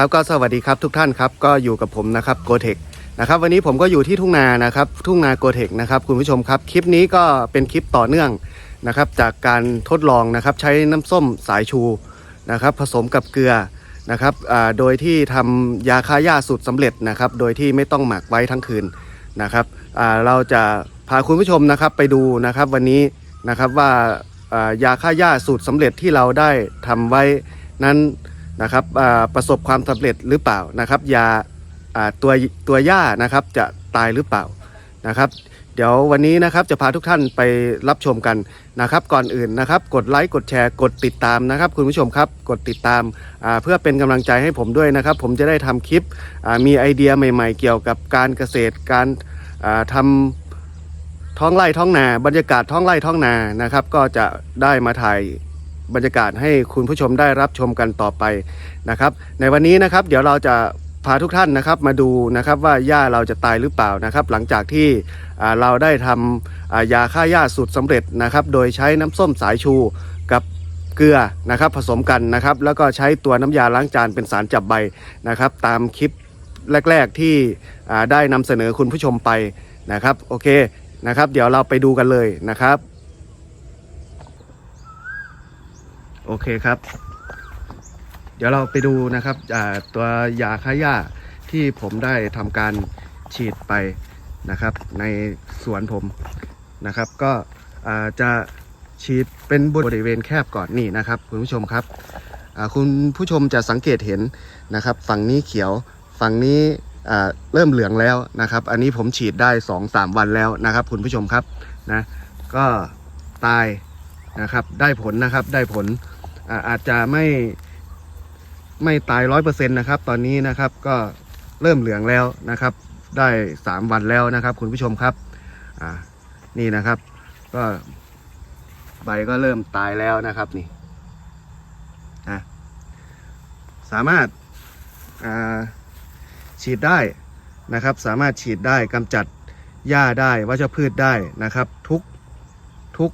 ครับก็สวัสดีครับทุกท่านครับก็อยู่กับผมนะครับโกเทคนะครับวันนี้ผมก็อยู่ที่ทุ่งนานะครับทุ่งนาโกเทคนะครับคุณผู้ชมครับคลิปนี้ก็เป็นคลิปต่อเนื่องนะครับจากการทดลองนะครับใช้น้ำส้มสายชูนะครับผสมกับเกลือนะครับอ่าโดยที่ทำยาฆ่าหญ้าสูตรสำเร็จนะครับโดยที่ไม่ต้องหมักไว้ทั้งคืนนะครับอ่าเราจะพาคุณผู้ชมนะครับไปดูนะครับวันนี้นะครับว่าอ่ายาฆ่าหญ้าสูตรสำเร็จที่เราได้ทำไว้นั้น นะครับประสบความสำเร็จหรือเปล่านะครับยาตัวตัวหญ้านะครับจะตายหรือเปล่านะครับ เดี๋ยววันนี้นะครับจะพาทุกท่านไปรับชมกันนะครับ ก่อนอื่นนะครับ กดไลค์กดแชร์กดติดตามนะครับ คุณผู้ชมครับกดติดตามเพื่อเป็นกำลังใจให้ผมด้วยนะครับ ผมจะได้ทำคลิปมีไอเดียใหม่ ๆ เกี่ยวกับการเกษตรการอ่าทำท้องไร่ท้องนา บรรยากาศท้องไร่ท้องนานะครับ ก็จะได้มาถ่าย บรรยากาศให้คุณผู้ชมได้รับชมกันต่อไปนะครับ ในวันนี้นะครับเดี๋ยวเราจะพาทุกท่านนะครับมาดูนะครับว่าหญ้าเราจะตายหรือเปล่านะครับ หลังจากที่เราได้ทำยาฆ่าหญ้าสูตรสำเร็จนะครับ โดยใช้น้ำส้มสายชูกับเกลือนะครับผสมกันนะครับ แล้วก็ใช้ตัวน้ำยาล้างจานเป็นสารจับใบนะครับ ตามคลิปแรก ๆที่ได้นำเสนอคุณผู้ชมไปนะครับโอเคนะครับ เดี๋ยวเราไปดูกันเลยนะครับ โอเคครับ เดี๋ยวเราไปดูนะครับตัวยาฆ่าหญ้าที่ผมได้ทำการฉีดไปนะครับ ในสวนผมนะครับ ก็จะฉีดเป็นบริเวณแคบก่อนนี่นะครับ คุณผู้ชมครับคุณผู้ชมจะสังเกตเห็นนะครับ ฝั่งนี้เขียวฝั่งนี้เริ่มเหลืองแล้วนะครับ อันนี้ผมฉีดได้ 2-3 วันแล้วนะครับ คุณผู้ชมครับนะก็ตายนะครับได้ผลนะครับได้ผล อาจจะไม่ไม่ตายร้อยเปอร์เซ็นต์นะครับ ตอนนี้นะครับก็เริ่มเหลืองแล้วนะครับ ได้สามวันแล้วนะครับ คุณผู้ชมครับอ่านี่นะครับ ก็ใบก็เริ่มตายแล้วนะครับนี่นะสามารถาฉีดได้นะครับ สามารถฉีดได้กำจัดหญ้าได้วัชพืชได้นะครับ ทุกทุก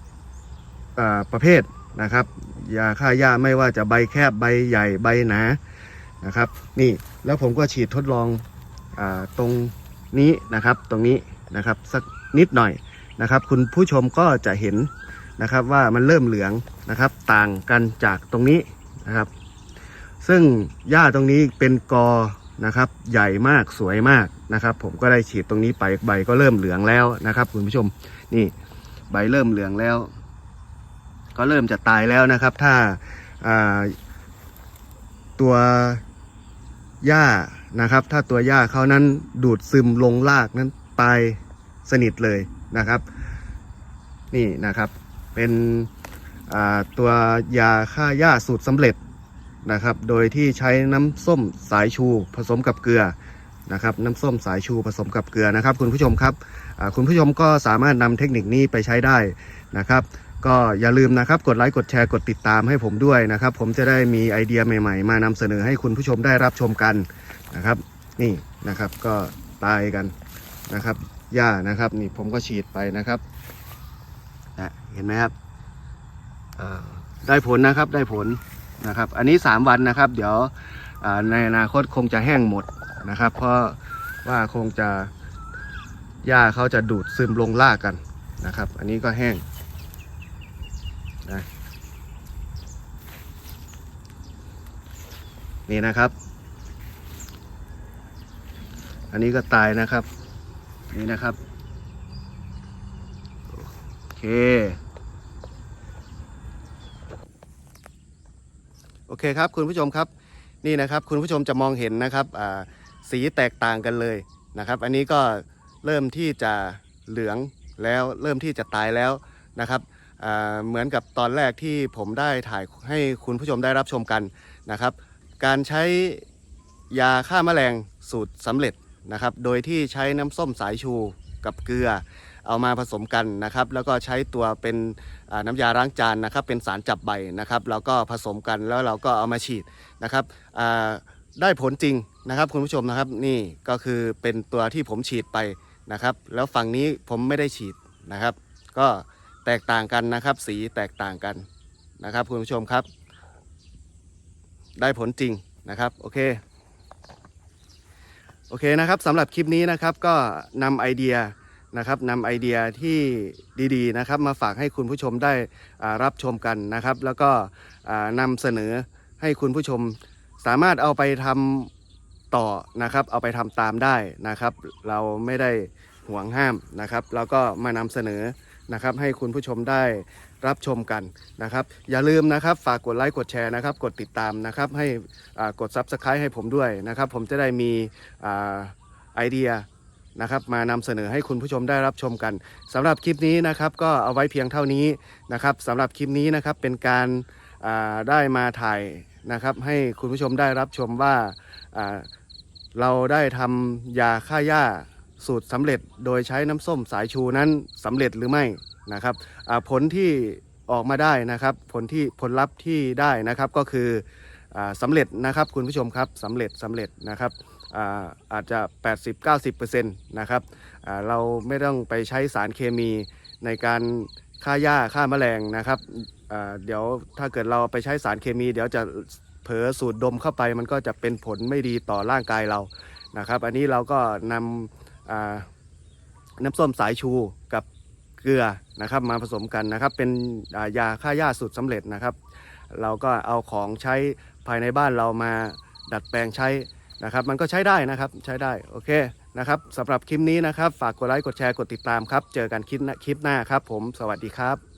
ประเภทนะครับ ยาฆ่าหญ้าไม่ว่าจะใบแคบใบใหญ่ใบหนานะครับ นี่แล้วผมก็ฉีดทดลองอตรงนี้นะครับ ตรงนี้นะครับสักนิดหน่อยนะครับ คุณผู้ชมก็จะเห็นนะครับว่ามันเริ่มเหลืองนะครับ ต่างกันจากตรงนี้นะครับ ซึ่งหญ้าตรงนี้เป็นกอนะครับ ใหญ่มากสวยมากนะครับ ผมก็ได้ฉีดตรงนี้ไปใบก็เริ่มเหลืองแล้วนะครับ คุณผู้ชมนี่ใบเริ่มเหลืองแล้ว ก็เริ่มจะตายแล้วนะครับ ถ้าตัวหญ้านะครับ ถ้าตัวหญ้าเขานั้นดูดซึมลงรากนั้นตายสนิทเลยนะครับ นี่นะครับเป็นตัวยาฆ่าหญ้าสูตรสำเร็จนะครับ โดยที่ใช้น้ำส้มสายชูผสมกับเกลือนะครับน้ำส้มสายชูผสมกับเกลือนะครับ คุณผู้ชมครับคุณผู้ชมก็สามารถนำเทคนิคนี้ไปใช้ได้นะครับ ก็อย่าลืมนะครับกดไลค์กดแชร์กดติดตามให้ผมด้วยนะครับ ผมจะได้มีไอเดียใหม่ๆ มานำเสนอให้คุณผู้ชมได้รับชมกันนะครับ นี่นะครับก็ตายกันนะครับหญ้านะครับ นี่ผมก็ฉีดไปนะครับนะเห็นไหมครับได้ผลนะครับได้ผลนะครับ อันนี้ 3 วันนะครับ เดี๋ยวในอนาคตคงจะแห้งหมดนะครับ เพราะว่าคงจะหญ้าเขาจะดูดซึมลงรากกันนะครับ อันนี้ก็แห้ง นะนี่นะครับ อันนี้ก็ตายนะครับ นี่นะครับโอเคโอเคครับคุณผู้ชมครับนี่นะครับคุณผู้ชมจะมองเห็นนะครับสีแตกต่างกันเลยนะครับ อันนี้ก็เริ่มที่จะเหลืองแล้วเริ่มที่จะตายแล้วนะครับ เหมือนกับตอนแรกที่ผมได้ถ่ายให้คุณผู้ชมได้รับชมกันนะครับ การใช้ยาฆ่าแมลงสูตรสำเร็จนะครับ โดยที่ใช้น้ำส้มสายชูกับเกลือเอามาผสมกันนะครับ แล้วก็ใช้ตัวเป็นน้ำยาล้างจานนะครับ เป็นสารจับใบนะครับ แล้วก็ผสมกันแล้วเราก็เอามาฉีดนะครับได้ผลจริงนะครับคุณผู้ชมนะครับนี่ก็คือเป็นตัวที่ผมฉีดไปนะครับ แล้วฝั่งนี้ผมไม่ได้ฉีดนะครับ ก็ แตกต่างกันนะครับ สีแตกต่างกันนะครับ คุณผู้ชมครับ ได้ผลจริงนะครับ โอเค โอเคนะครับสำหรับคลิปนี้นะครับก็นำไอเดียนะครับนำไอเดียที่ดีๆนะครับ มาฝากให้คุณผู้ชมได้รับชมกันนะครับ แล้วก็นำเสนอให้คุณผู้ชมสามารถเอาไปทำต่อนะครับ เอาไปทำตามได้นะครับ เราไม่ได้ห่วงห้ามนะครับ แล้วก็มานำเสนอ นะครับ ให้คุณผู้ชมได้รับชมกันนะครับ อย่าลืมนะครับฝากกดไลค์กดแชร์นะครับ กดติดตามนะครับ ให้กด Subscribe ให้ผมด้วยนะครับ ผมจะได้มีอไอเดียนะครับมานำเสนอให้คุณผู้ชมได้รับชมกันสำหรับคลิปนี้นะครับก็เอาไว้เพียงเท่านี้นะครับสำหรับคลิปนี้นะครับเป็นการได้มาถ่ายนะครับให้คุณผู้ชมได้รับชมว่าอ่าเราได้ทำยาฆ่าหญ้า สูตรสำเร็จโดยใช้น้ำส้มสายชูนั้นสำเร็จหรือไม่นะครับผลที่ออกมาได้นะครับ ผลที่ผลลัพธ์ที่ได้นะครับก็คืออสำเร็จนะครับคุณผู้ชมครับสำเร็จสำเร็จนะครับอาอาจจะ 80-90%นะครับเราไม่ต้องไปใช้สารเคมีในการฆ่าหญ้าฆ่าแมลงนะครับเดี๋ยวถ้าเกิดเราไปใช้สารเคมี เดี๋ยวจะเผลอสูดดมเข้าไป มันก็จะเป็นผลไม่ดีต่อร่างกายเรานะครับ อันนี้เราก็นำอ่า น้ำส้มสายชูกับเกลือนะครับมาผสมกันนะครับ เป็นยาฆ่าหญ้าสูตรสำเร็จนะครับ เราก็เอาของใช้ภายในบ้านเรามาดัดแปลงใช้นะครับ มันก็ใช้ได้นะครับใช้ได้โอเคนะครับสำหรับคลิปนี้นะครับ ฝากกดไลค์กดแชร์กดติดตามครับ เจอกันคลิปคลิปหน้าครับ ผมสวัสดีครับ